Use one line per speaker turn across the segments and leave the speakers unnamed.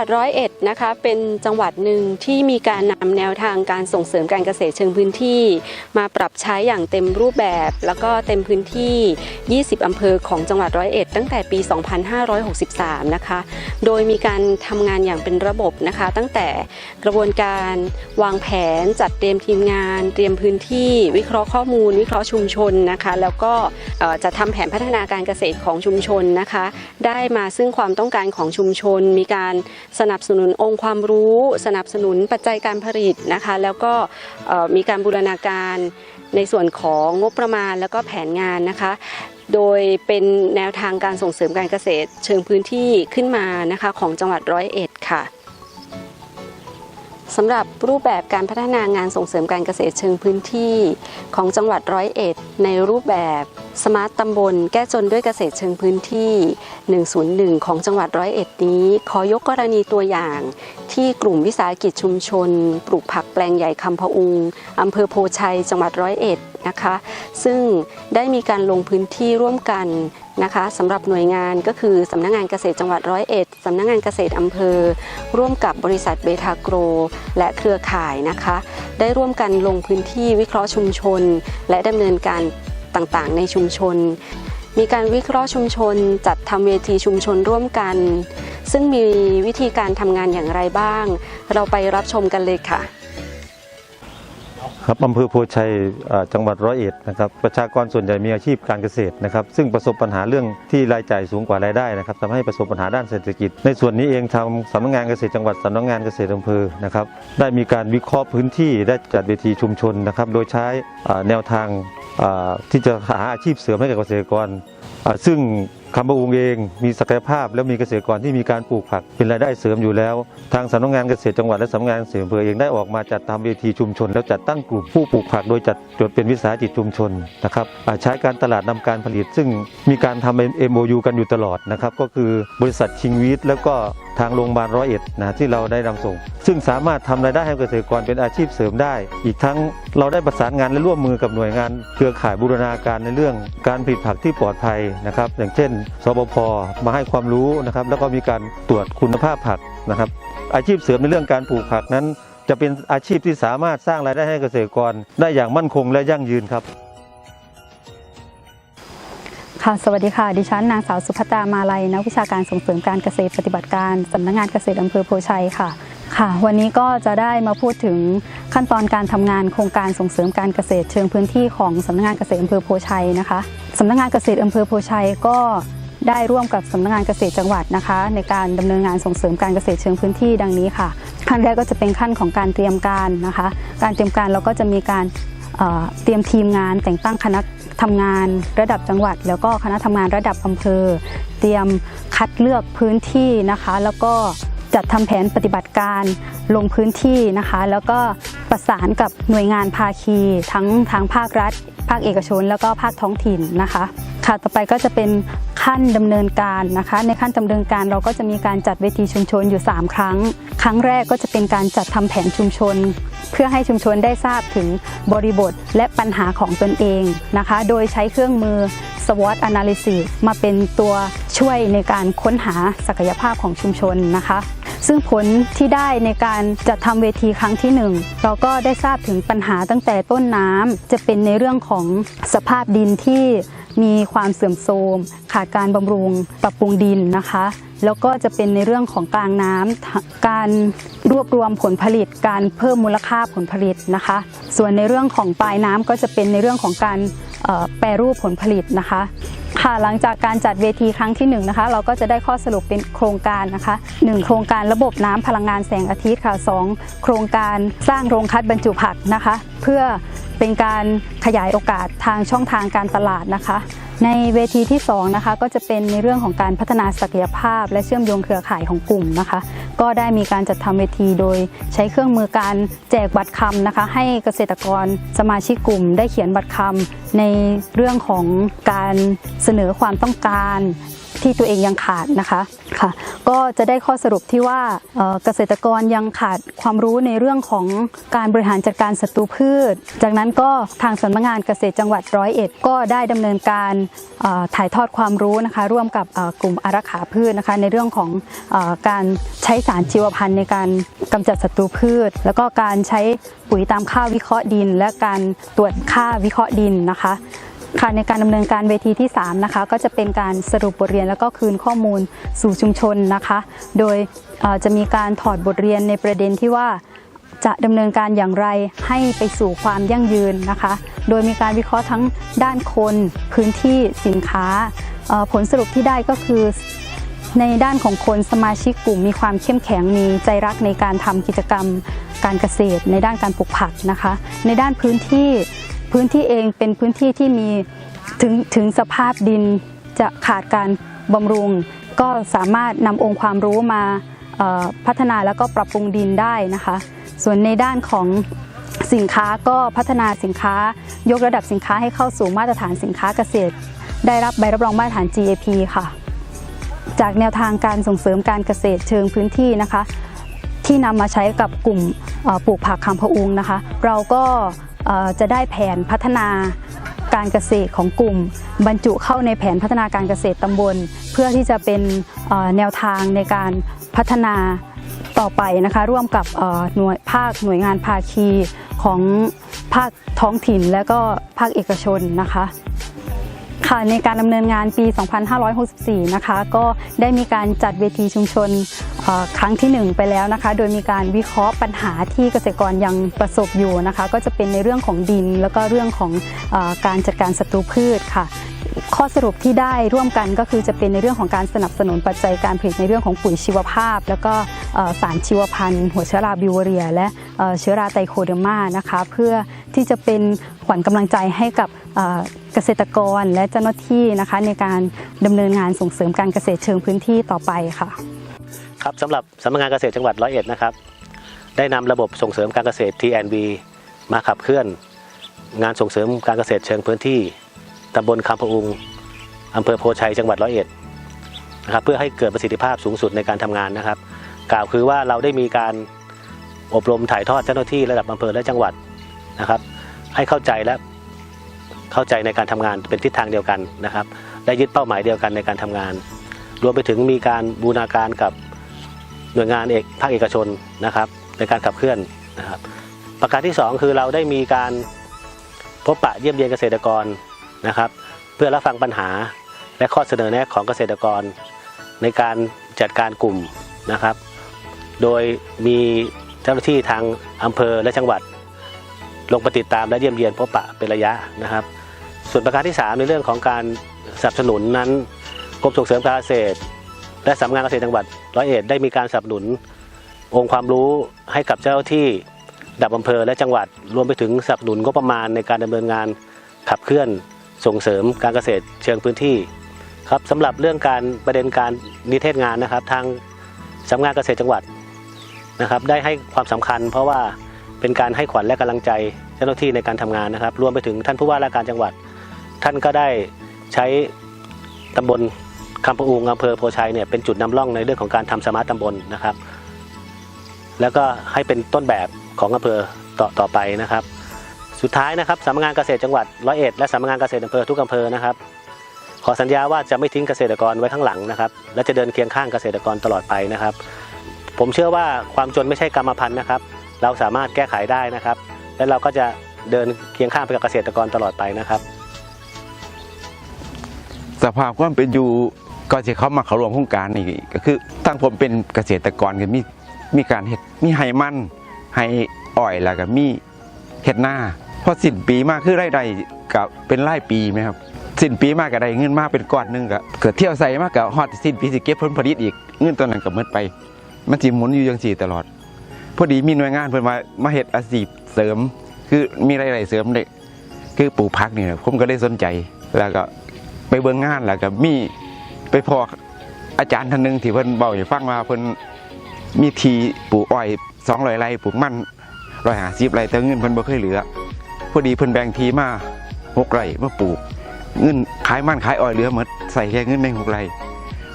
จังหวัดร้อยเอ็ดนะคะเป็นจังหวัดหนึ่งที่มีการนำแนวทางการส่งเสริมการเกษตรเชิงพื้นที่ มาปรับใช้อย่างเต็มรูปแบบ แล้วก็เต็มพื้นที่ 20อำเภอของจังหวัดร้อยเอ็ดตั้งแต่ปี 2563 นะคะ โดยมีการทำงานอย่างเป็นระบบนะคะ ตั้งแต่กระบวนการวางแผนจัดเตรียมทีมงาน เตรียมพื้นที่วิเคราะห์ข้อมูล วิเคราะห์ชุมชนนะคะ แล้วก็จะทำแผนพัฒนาการเกษตรของชุมชนนะคะ ได้มาซึ่งความต้องการของชุมชนมีการสนับสนุนองค์ความรู้ สนับสนุนปัจจัยการผลิตนะคะ แล้วก็มีการบูรณาการในส่วนของงบประมาณแล้วก็แผนงานนะคะ โดยเป็นแนวทางการส่งเสริมการเกษตร เชิงพื้นที่ขึ้นมานะคะของจังหวัดร้อยเอ็ดค่ะ สำหรับรูปแบบการพัฒนางานส่งเสริมการเกษตรเชิงพื้นที่ ของจังหวัดร้อยเอ็ด ในรูปแบบสมาร์ตตำบล แก้จนด้วยเกษตรเชิงพื้นที่ 101 ของจังหวัดร้อยเอ็ดนี้ ขอยกกรณีตัวอย่าง ที่กลุ่มวิสาหกิจชุมชน ปลูกผักแปลงใหญ่คำพะอุงอำเภอโพชัย จังหวัดร้อยเอ็ดนะคะ ซึ่งได้มีการลงพื้นที่ร่วมกันนะคะสำหรับหน่วยงานก็คือสำนักงานเกษตรจังหวัดร้อยเอ็ดสำนักงานเกษตรอำเภอ ร่วมกับบริษัทเบทาโกร และเครือข่ายนะคะ ได้ร่วมกันลงพื้นที่วิเคราะห์ชุมชน และดำเนินการต่างๆ ในชุมชน มีการวิเคราะห์ชุมชน จัดทำเวทีชุมชนร่วมกัน ซึ่งมีวิธีการทำงานอย่างไรบ้าง เราไปรับชมกันเลยค่ะ
ครับอำเภอโพชัยจังหวัดร้อยเอ็ดนะครับประชากรส่วนใหญ่มีอาชีพการเกษตรนะครับซึ่งประสบปัญหาเรื่องที่รายจ่ายสูงกว่ารายได้นะครับทำให้ประสบปัญหาด้านเศรษฐกิจ ในส่วนนี้เองทางสำนักงานเกษตรจังหวัดสำนักงานเกษตรอำเภอนะครับได้มีการวิเคราะห์พื้นที่ได้จัดเวทีชุมชนนะครับโดยใช้แนวทางที่จะหาอาชีพเสริมให้กับเกษตรกรซึ่ง คำบอุงเองมีศักยภาพ และมีเกษตรกรที่มีการปลูกผัก เป็นรายได้เสริมอยู่แล้ว ทางสำนักงานเกษตรจังหวัดและสำนักงานเกษตรอำเภอเองได้ออกมาจัดทำเวทีชุมชน แล้วจัดตั้งกลุ่มผู้ปลูกผัก โดยจัดจดเป็นวิสาหกิจชุมชนนะครับใช้การตลาดนำการผลิต ซึ่งมีการทำ MOU กันอยู่ตลอดนะครับก็คือบริษัทชิงวิทแล้วก็ ทางโรงพยาบาลร้อยเอ็ดนะที่เราได้นำส่ง ซึ่งสามารถทำรายได้ให้เกษตรกรเป็นอาชีพเสริมได้ อีกทั้งเราได้ประสานงานและร่วมมือกับหน่วยงานเครือข่ายบูรณาการในเรื่องการผลิตผักที่ปลอดภัยนะครับ อย่างเช่นสบพมาให้ความรู้นะครับ แล้วก็มีการตรวจคุณภาพผักนะครับ อาชีพเสริมในเรื่องการปลูกผักนั้น จะเป็นอาชีพที่สามารถสร้างรายได้ให้เกษตรกรได้อย่างมั่นคงและยั่งยืนครับ
ค่ะ สวัสดีค่ะ ดิฉันนางสาวสุภัตรามาลัยนักวิชาการส่งเสริมการเกษตรปฏิบัติการสำนักงานเกษตรอำเภอโพชัยค่ะ ค่ะ วันนี้ก็จะได้มาพูดถึงขั้นตอนการทำงานโครงการส่งเสริมการเกษตรเชิงพื้นที่ของสำนักงานเกษตรอำเภอโพชัยนะคะสำนักงานเกษตรอำเภอโพชัยก็ได้ร่วมกับสำนักงานเกษตรจังหวัดนะคะ ในการดำเนินงานส่งเสริมการเกษตรเชิงพื้นที่ดังนี้ค่ะ ขั้นแรกก็จะเป็นขั้นของการเตรียมการนะคะ การเตรียมการเราก็จะมีการเอ่อเตรียมทีมงานแต่งตั้งคณะ ทำงานระดับจังหวัด แล้วก็คณะทำงานระดับอำเภอ เตรียมคัดเลือกพื้นที่นะคะ แล้วก็จัดทำแผนปฏิบัติการลงพื้นที่นะคะ แล้วก็ประสานกับหน่วยงานภาคี ทั้งทางภาครัฐ ภาคเอกชน แล้วก็ภาคท้องถิ่นนะคะ ค่ะต่อไปก็จะเป็นขั้นดำเนินการนะคะ ในขั้นดำเนินการเราก็จะมีการจัดเวทีชุมชนอยู่ 3 ครั้ง ครั้งแรกก็จะเป็นการจัดทำแผนชุมชน เพื่อให้ชุมชนได้ทราบถึงบริบทและปัญหาของตนเองนะคะ โดยใช้เครื่องมือ SWOT analysis มาเป็นตัวช่วยในการค้นหาศักยภาพของชุมชนนะคะซึ่งผลที่ได้ในการจัดทำเวทีครั้งที่หนึ่งเราก็ได้ทราบถึงปัญหาตั้งแต่ต้นน้ำจะเป็นในเรื่องของสภาพดินที่ มีความเสื่อมโทรมขาดการบำรุงปรับปรุงดินนะคะ แล้วก็จะเป็นในเรื่องของกลางน้ำการรวบรวมผลผลิต การเพิ่มมูลค่าผลผลิตนะคะ ส่วนในเรื่องของปลายน้ำก็จะเป็นในเรื่องของการแปรรูปผลผลิตนะคะ ค่ะหลังจากการจัดเวทีครั้งที่1นงนะคะเราก็จะได้ข้อสรุปเป็นโครงการนะคะ 1 โครงการระบบน้ำพลังงานแสงอาทิตย์ค่ะ 2 โครงการสร้างโรงคัดบรรจุผักนะคะ เพื่อเป็นการขยายโอกาสทางช่องทางการตลาดนะคะ ในเวทีที่ 2 นะคะ ก็จะเป็นในเรื่องของการพัฒนาศักยภาพ และเชื่อมโยงเครือข่ายของกลุ่มนะคะ ก็ได้มีการจัดทำเวทีโดยใช้เครื่องมือการแจกบัตรคำนะคะ ให้เกษตรกรสมาชิกกลุ่ม ได้เขียนบัตรคำในเรื่องของการเสนอความต้องการ ที่ตัวเองยังขาดนะคะค่ะ ก็จะได้ข้อสรุปที่ว่าเกษตรกรยังขาดความรู้ในเรื่องของการบริหารจัดการศัตรูพืช จากนั้นก็ทางสำนักงานเกษตรจังหวัดร้อยเอ็ดก็ได้ดำเนินการถ่ายทอดความรู้นะคะ ร่วมกับกลุ่มอารักขาพืชนะคะในเรื่องของการใช้สารชีวพันธุ์ในการกำจัดศัตรูพืช แล้วก็การใช้ปุ๋ยตามค่าวิเคราะห์ดิน และการตรวจค่าวิเคราะห์ดินนะคะ ค่ะในการดำเนินการเวทีที่ 3 นะคะ ก็จะเป็นการสรุปบทเรียนแล้วก็คืนข้อมูลสู่ชุมชนนะคะ โดยจะมีการถอดบทเรียนในประเด็นที่ว่าจะดำเนินการอย่างไรให้ไปสู่ความยั่งยืนนะคะ โดยมีการวิเคราะห์ทั้งด้านคนพื้นที่สินค้า ผลสรุปที่ได้ก็คือในด้านของคนสมาชิกกลุ่มมีความเข้มแข็งมีใจรักในการทำกิจกรรมการเกษตร ในด้านการปลูกผักนะคะ ในด้านพื้นที่ พื้นที่เองเป็นพื้นที่ที่มีถึงถึงสภาพดินจะขาดการบำรุง ก็สามารถนำองค์ความรู้มาพัฒนาแล้วก็ปรับปรุงดินได้นะคะ ส่วนในด้านของสินค้าก็พัฒนาสินค้ายกระดับสินค้าให้เข้าสู่มาตรฐานสินค้าเกษตร ได้รับใบรับรองมาตรฐาน GAP ค่ะ จากแนวทางการส่งเสริมการเกษตรเชิงพื้นที่นะคะ ที่นำมาใช้กับกลุ่มปลูกผักคำพะอุงนะคะ เราก็ จะได้แผนพัฒนาการเกษตรของกลุ่ม บรรจุเข้าในแผนพัฒนาการเกษตรตำบล เพื่อที่จะเป็นแนวทางในการพัฒนาต่อไปนะคะร่วมกับหน่วยภาคหน่วยงานภาคีของภาคท้องถิ่นและก็ภาคเอกชนนะคะ ค่ะในการดำเนินงานปี 2564 นะคะ ก็ได้มีการจัดเวทีชุมชนครั้งทีหนึ่1 ไปแล้วนะคะ โดยมีการวิเคราะห์ปัญหาที่เกษตรกรยังประสบอยู่นะคะ ก็จะเป็นในเรื่องของดิน แล้วก็เรื่องของอการจัดการศัตรูพืชค่ะข้อสรุปที่ได้ร่วมกันก็คือจะเป็นในเรื่องของการสนับสนุนปัจจัยการผลิตในเรื่องของปุ๋ยชีวภาพ แล้วก็สารชีวพันธุ์ หัวเชื้อราบิวเรีย และเอ่อเชื้อราไตโคเดอร์มานะคะ เพื่อที่จะเป็นขวัญกำลังใจให้กับ เกษตรกรและเจ้าหน้าที่นะคะ ในการดำเนินงานส่งเสริมการเกษตรเชิงพื้นที่ต่อไปค่ะ
ครับสำหรับสำนักงานเกษตรจังหวัดร้อยเอ็ดนะครับ ได้นำระบบส่งเสริมการเกษตร TNB มาขับเคลื่อน งานส่งเสริมการเกษตรเชิงพื้นที่ตำบลคำพะอุงอำเภอโพชัยจังหวัดร้อยเอ็ดนะครับเพื่อให้เกิดประสิทธิภาพสูงสุดในการทำงานนะครับ กล่าวคือว่าเราได้มีการอบรมถ่ายทอดเจ้าหน้าที่ระดับอำเภอและจังหวัดนะครับ ให้เข้าใจและ เข้าใจในการทำงานเป็นทิศทางเดียวกันนะครับได้ยึดเป้าหมายเดียวกันในการทำงาน รวมไปถึงมีการบูรณาการกับหน่วยงานเอกภาคเอกชนนะครับ ในการขับเคลื่อนนะครับ ประการที่ 2 คือเราได้มีการพบปะเยี่ยมเยียนเกษตรกรนะครับ เพื่อรับฟังปัญหาและข้อเสนอแนะของเกษตรกร ในการจัดการกลุ่มนะครับ โดยมีเจ้าหน้าที่ทางอำเภอและจังหวัด ลงปฏิดตามและเยี่ยมเยียนพบปะเป็นระยะนะครับ ส่วนประการที่ 3 ในเรื่องของการสนับสนุนนั้นกรมส่งเสริมการเกษตร และสำนักงานเกษตรจังหวัดร้อยเอ็ดได้มีการสนับสนุน องค์ความรู้ให้กับเจ้าที่ดับอำเภอและจังหวัดรวมไปถึงสนับสนุนงบประมาณในการดำเนินงานขับเคลื่อนส่งเสริมการเกษตรเชิงพื้นที่ครับสำหรับเรื่องการประเด็นการนิเทศงานนะครับ ทางสำนักงานเกษตรจังหวัดนะครับ ได้ให้ความสำคัญ เพราะว่าเป็นการให้ขวัญและกำลังใจเจ้าหน้าที่ในการทำงานนะครับ รวมไปถึงท่านผู้ว่าราชการจังหวัด ท่านก็ได้ใช้ตำบลคำปะอุงอำเภอโพชัยเนี่ยเป็นจุดนำร่องในเรื่องของการทำสมาร์ตตำบลนะครับ แล้วก็ให้เป็นต้นแบบของอำเภอต่อต่อไปนะครับ สุดท้ายนะครับสำนักงานเกษตรจังหวัดร้อยเอ็ดและสำนักงานเกษตรอำเภอทุกอำเภอนะครับ ขอสัญญาว่าจะไม่ทิ้งเกษตรกรไว้ข้างหลังนะครับ และจะเดินเคียงข้างเกษตรกรตลอดไปนะครับ ผมเชื่อว่าความจนไม่ใช่กรรมพันธุ์นะครับ เราสามารถแก้ไขได้นะครับ และเราก็จะเดินเคียงข้างไปกับเกษตรกรตลอดไปนะครับ
สภาพความเป็นอยู่ก็จะเข้ามาเขารวมโครงการนี่ก็คือตั้งผมเป็นเกษตรกรก็มีมีการเห็ดมีไฮมันไฮอ้อยแล้วก็มีเห็ดหน้าพอสิ้นปีมากคือไรายได้กับเป็นไรายปีไหมครับสิ้นปีมากก็ได้เงินมากเป็นก้อนหนึงก็เกิดเที่ยวใส่มากก็ฮอดสิ้นปีสิเก็บผลผลิตอีกเงินตัวนั้นก็หมดไป มันสิหมุนอยู่จังสี่ตลอด พอดีมีหน่วยงานเพิ่นมามาเฮ็ดอาชีพเสริม คือมีรายได้เสริมเด็กคือปลูกผักนี่ผมก็เลยสนใจแล้วก็ ไปเบิ่งงานแล้วก็มีไปพออาจารย์ท่านหนึงที่เพิ่นเบาให้ฟังว่าเพิ่นมีทีปลูกอ้อย200ไร่ปลูกมัน150ไร่แต่เงินเพิ่นบ่เคยเหลือพอดีเพิ่นแบ่งทีมา6ไร่มาปลูก เงินขายมันขายอ้อยเหลือหมดใส่แค่เงินใน6ไร่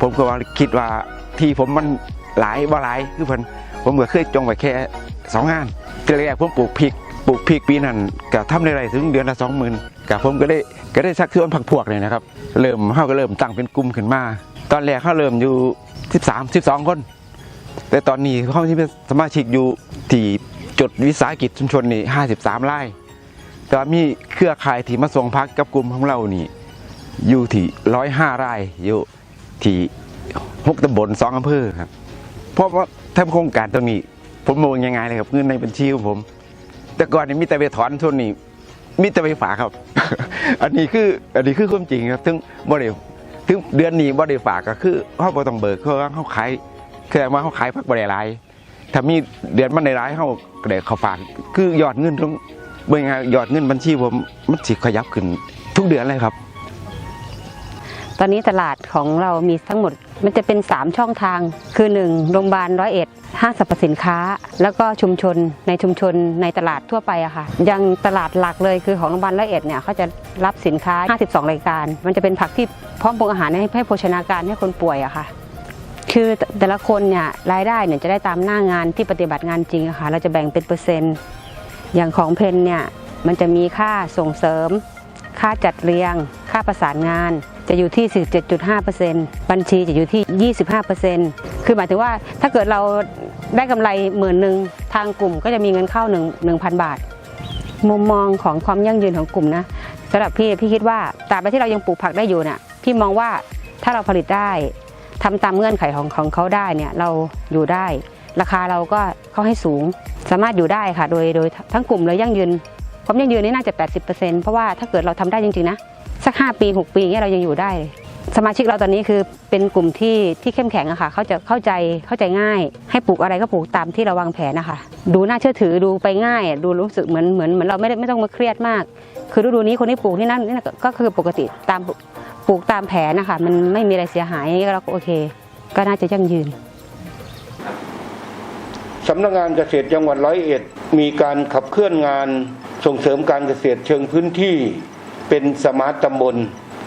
ผมก็ว่าคิดว่าที่ผมมันหลายว่าหลายคือเพิ่นผมก็เคยจงไว้แค่สองงานทีแรกผมปลูกพริก ปลูกพริกปีนั้นก็ทำได้ไรถึงเดือนละสองหมื่นกับผมก็ได้ก็ได้ชักชวนผักพวกเลยนะครับ เริ่มเฮาก็เริ่มตั้งเป็นกลุ่มขึ้นมา ตอนแรกเขาเริ่มอยู่ 13 12 คน แต่ตอนนี้เขาที่เป็นสมาชิกอยู่ที่จดวิสาหกิจชุมชนนี่53ไร่แต่มีเครือข่ายที่มาส่งพักกับกลุ่มของเรานี่อยู่ที่ร้อยห้าไร่อยู่ที่หกตำบลสองอำเภอครับเพราะว่าทำโครงการตรงนี้ ผมมองยังไงเลยครับเงินในบัญชีของผม แต่ก่อนนี่มีแต่ไปถอนช่วงนี้มีแต่ไปฝากครับ อันนี้คืออันนี้คือความจริงครับถึงบ่ได้ถึงเดือนนี้บ่ได้ฝากก็คือเขาบ่ต้องเบิกเพราว่าเขาขายคือว่าเขาขายพักบ่ได้หลายถ้ามีเดือนมันได้หลายเขาก็ได้เขาฝากคือยอดเงินทั้งเบิ่งยอดเงินบัญชีผมมันสิขยับขึ้นทุกเดือนเลยครับ
ตอนนี้ตลาดของเรามีทั้งหมด มันจะเป็น3ช่องทาง คือ1โรงพยาบาลร้อยเอ็ดห้างสรรพสินค้า แล้วก็ชุมชนในชุมชนในตลาดทั่วไปอะค่ะยังตลาดหลักเลยคือของโรงพยาบาลร้อยเอ็ดเนี่ยเขาจะรับสินค้า 52 รายการ มันจะเป็นผักที่พร้อมปรุงอาหารให้ให้โภชนาการให้คนป่วยอะค่ะคือแต่ละคนเนี่ยรายได้เนี่ยจะได้ตามหน้างานที่ปฏิบัติงานจริงอะค่ะเราจะแบ่งเป็นเปอร์เซ็นต์ อย่างของเพนเนี่ยมันจะมีค่าส่งเสริม ค่าจัดเรียง ค่าประสานงาน จะอยู่ที่ 47.5%บัญชีจะอยู่ที่ 25%คือหมายถึงว่าถ้าเกิดเราได้กำไรหมื่นหนึ่งทางกลุ่มก็จะมีเงินเข้า1 1,000 บาท มุมมองของความยั่งยืนของกลุ่มนะสำหรับพี่พี่คิดว่าตราบใดที่เรายังปลูกผักได้อยู่เนี่ยพี่มองว่าถ้าเราผลิตได้ทำตามเงื่อนไขของของเขาได้เนี่ยเราอยู่ได้ ราคาเราก็เขาให้สูง สามารถอยู่ได้ค่ะ โดยโดยทั้งกลุ่มเลยยั่งยืนความยั่งยืนนี่น่าจะ 80%เพราะว่าถ้าเกิดเราทำได้จริงๆนะ สัก 5 ปี 6 ปีอย่างเงี้ยเรายังอยู่ได้สมาชิกเราตอนนี้คือเป็นกลุ่มที่ที่เข้มแข็งอะค่ะเขาจะเข้าใจเข้าใจง่าย ให้ปลูกอะไรก็ปลูกตามที่เราวางแผนนะคะดูน่าเชื่อถือดูไปง่าย ดูรู้สึกเหมือนเหมือนเหมือนเราไม่ได้ไม่ต้องมาเครียดมาก คือฤดูนี้คนที่ปลูกที่นั่นนี่ก็ก็คือปกติตามปลูกตามแผนนะคะมันไม่มีอะไรเสียหายเราก็โอเค ก็น่าจะยั่งยืน
สำนักงานเกษตรจังหวัดร้อยเอ็ดมีการขับเคลื่อนงานส่งเสริมการเกษตรเชิงพื้นที่ เป็นสมาร์ตตำบล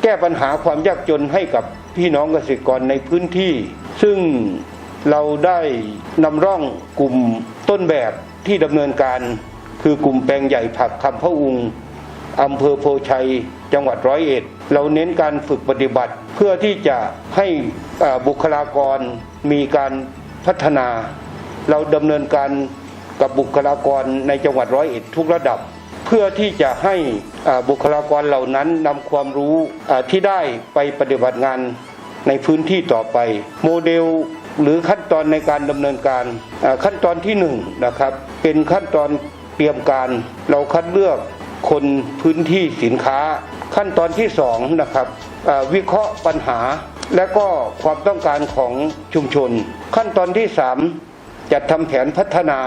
แก้ปัญหาความยากจนให้กับพี่น้องเกษตรกรในพื้นที่ ซึ่งเราได้นำร่องกลุ่มต้นแบบที่ดำเนินการ คือกลุ่มแปลงใหญ่ผักคำพะอุงอำเภอโพชัย จังหวัดร้อยเอ็ด เราเน้นการฝึกปฏิบัติเพื่อที่จะให้บุคลากรมีการพัฒนา เราดำเนินการกับบุคลากรในจังหวัดร้อยเอ็ดทุกระดับ เพื่อที่จะให้บุคลากรเหล่านั้นนำความรู้ที่ได้ไปปฏิบัติงานในพื้นที่ต่อไป โมเดลหรือขั้นตอนในการดำเนินการขั้นตอนที่หนึ่งนะครับเป็นขั้นตอนเตรียมการเราคัดเลือกคนพื้นที่สินค้า ขั้นตอนที่สองนะครับวิเคราะห์ปัญหาและก็ความต้องการของชุมชน ขั้นตอนที่สามจัดทำแผนพัฒนา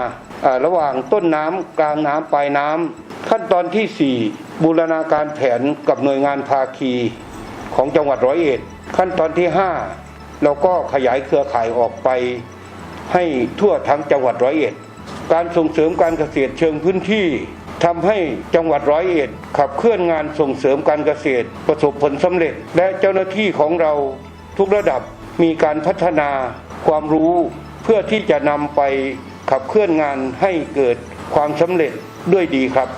ระหว่างต้นน้ำกลางน้ำปลายน้ำขั้นตอนที่ 4 บูรณาการแผนกับหน่วยงานภาคีของจังหวัดร้อยเอ็ดขั้นตอนที่ 5 เราก็ขยายเครือข่ายออกไป ให้ทั่วทั้งจังหวัดร้อยเอ็ดการส่งเสริมการเกษตรเชิงพื้นที่ทำให้จังหวัดร้อยเอ็ดขับเคลื่อนงานส่งเสริมการเกษตร ประสบผลสำเร็จ และเจ้าหน้าที่ของเราทุกระดับมีการพัฒนาความรู้เพื่อที่จะนำไป ขับเคลื่อนงานให้เกิดความสำเร็จด้วยดีครับ